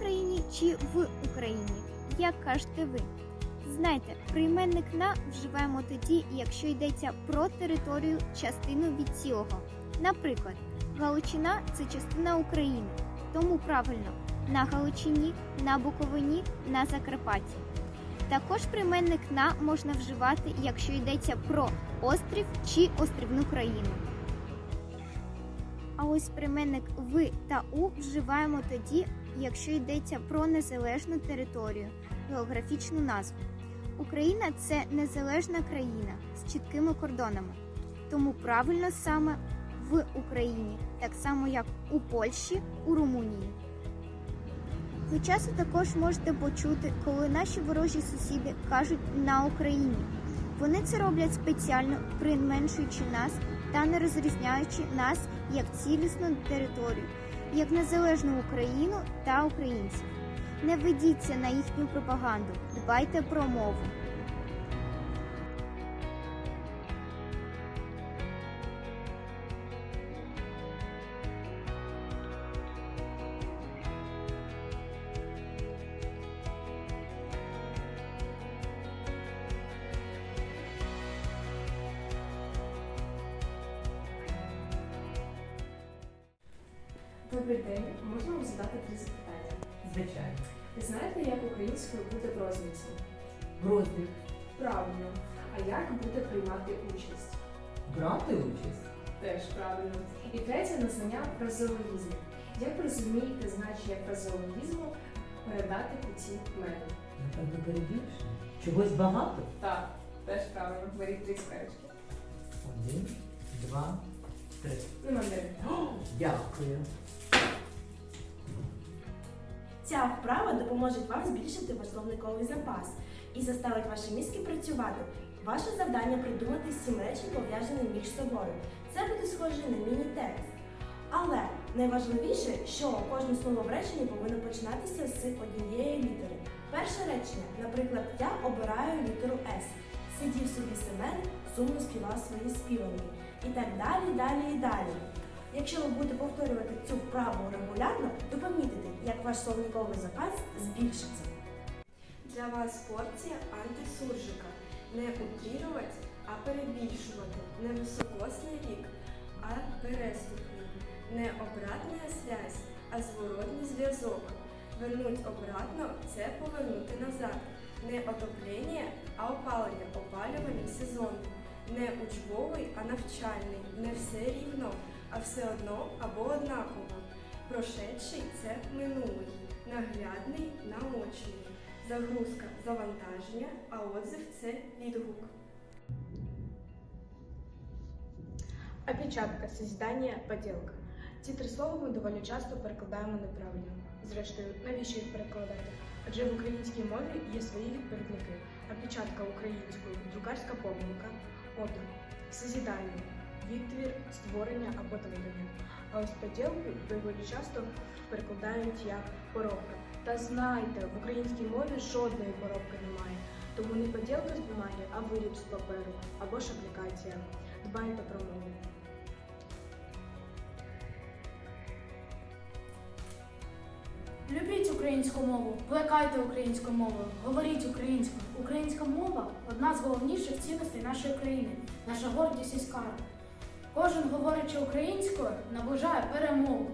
на Україні чи в Україні? Як кажете ви? Знайте, прийменник на вживаємо тоді, якщо йдеться про територію, частину від цілого. Наприклад, Галичина це частина України, тому правильно на Галичині, на Буковині, на Закарпатті. Також прийменник на можна вживати, якщо йдеться про острів чи острівну країну. А ось прийменник ви та у вживаємо тоді, якщо йдеться про незалежну територію, географічну назву. Україна це незалежна країна з чіткими кордонами, тому правильно саме в Україні, так само як у Польщі, у Румунії. Ви часто також можете почути, коли наші ворожі сусіди кажуть на Україні. Вони це роблять спеціально, применшуючи нас та не розрізняючи нас як цілісну територію, як незалежну Україну та українців. Не ведіться на їхню пропаганду, дбайте про мову. Добрий день, можна вам задати три запитання? Звичайно. Ви знаєте, як українською буде в? Розділ. Правильно. А як буде приймати участь? Брати участь. Теж правильно. І третє назнання фразеологізмів. Як ви розумієте значення фразеологізму передати у ці мене? Напевно, перебільшено. Чогось багато. Так, теж правильно. Беріть три сперечки. Один, два, три. Ну. Дякую. Ця вправа допоможе вам збільшити ваш словниковий запас і заставить ваші мізки працювати. Ваше завдання придумати сім речень, пов'язані між собою. Це буде схоже на міні-текст. Але найважливіше, що кожне слово в реченні повинно починатися з однієї літери. Перше речення, наприклад, я обираю літеру С. Сидів собі Семен, сумно співав свої співанки. І так далі, далі і далі. Якщо ви будете повторювати цю вправу регулярно, то помітите, як ваш словниковий запас збільшиться. Для вас порція антисуржика. Не утрірувати, а перебільшувати. Не високосний вік, а переступний. Не обратная связь, а зворотній зв'язок. Вернуть обратно це повернути назад. Не отоплення, а опалення, опалювальний сезон. Не учбовий, а навчальний. Не все рівно, а все одно або однаково. Прошедший це минулий, наглядний наочний. Загрузка завантаження, а отзыв це відгук. Опечатка, созидання, поділка. Ці три слова ми доволі часто перекладаємо неправильно. Зрештою, навіщо їх перекладати? Адже в українській мові є свої відповідники. Опечатка українською, друкарська помилка, отрук, созидання, відтвір, створення або творення. А ось поділку доволі часто перекладають як поробка. Та знайте, в українській мові жодної поробки немає. Тому не поділка з бумаги, а виріб з паперу або ж аплікація. Дбайте про мову. Любіть українську мову, плекайте українську мову, говоріть українською. Українська мова одна з головніших цінностей нашої країни, наша гордість і скарб. Кожен, говорячи українською, наближає перемогу.